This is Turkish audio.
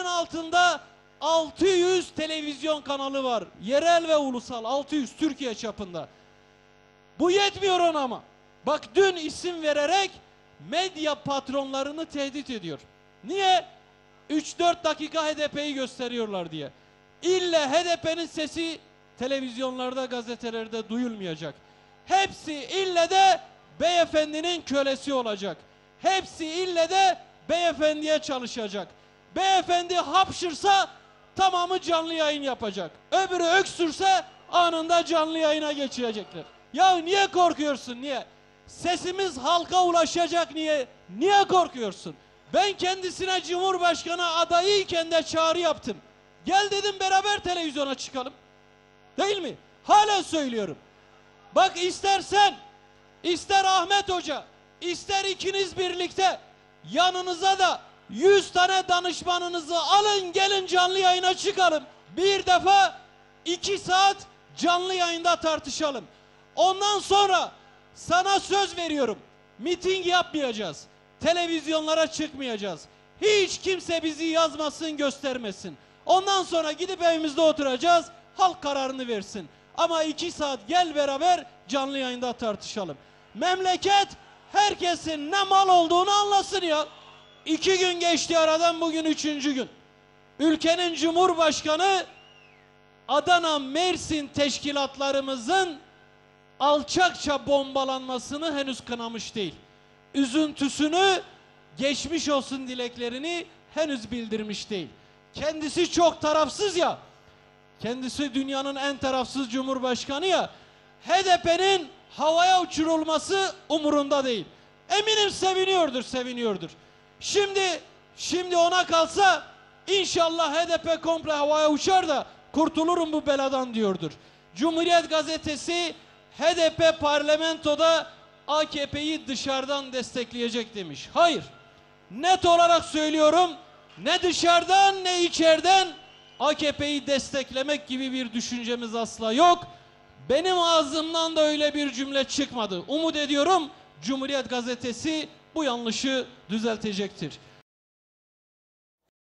HDP'nin altında 600 televizyon kanalı var. Yerel ve ulusal 600 Türkiye çapında. Bu yetmiyor ona ama. Bak dün isim vererek medya patronlarını tehdit ediyor. Niye? 3-4 dakika HDP'yi gösteriyorlar diye. İlle HDP'nin sesi televizyonlarda, gazetelerde duyulmayacak. Hepsi ille de beyefendinin kölesi olacak. Hepsi ille de beyefendiye çalışacak. Beyefendi hapşırsa tamamı canlı yayın yapacak. Öbürü öksürse anında canlı yayına geçirecekler. Ya niye korkuyorsun niye? Sesimiz halka ulaşacak niye? Niye korkuyorsun? Ben kendisine Cumhurbaşkanı adayıyken de çağrı yaptım. Gel dedim beraber televizyona çıkalım. Değil mi? Hala söylüyorum. Bak istersen, ister Ahmet Hoca, ister ikiniz birlikte yanınıza da 100 tane danışmanınızı alın gelin canlı yayına çıkalım. Bir defa 2 saat canlı yayında tartışalım. Ondan sonra sana söz veriyorum. Miting yapmayacağız. Televizyonlara çıkmayacağız. Hiç kimse bizi yazmasın, göstermesin. Ondan sonra gidip evimizde oturacağız. Halk kararını versin. Ama iki saat gel beraber canlı yayında tartışalım. Memleket herkesin ne mal olduğunu anlasın ya. İki gün geçti aradan bugün üçüncü gün. Ülkenin Cumhurbaşkanı Adana Mersin teşkilatlarımızın alçakça bombalanmasını henüz kınamış değil. Üzüntüsünü, geçmiş olsun dileklerini henüz bildirmiş değil. Kendisi çok tarafsız ya. Kendisi dünyanın en tarafsız cumhurbaşkanı ya. HDP'nin havaya uçurulması umurunda değil. Eminim seviniyordur, seviniyordur. Şimdi şimdi ona kalsa inşallah HDP komple havaya uçar da kurtulurum bu beladan diyordur. Cumhuriyet gazetesi HDP parlamentoda AKP'yi dışarıdan destekleyecek demiş. Hayır. Net olarak söylüyorum. Ne dışarıdan ne içeriden AKP'yi desteklemek gibi bir düşüncemiz asla yok. Benim ağzımdan da öyle bir cümle çıkmadı. Umut ediyorum Cumhuriyet gazetesi bu yanlışı düzeltecektir.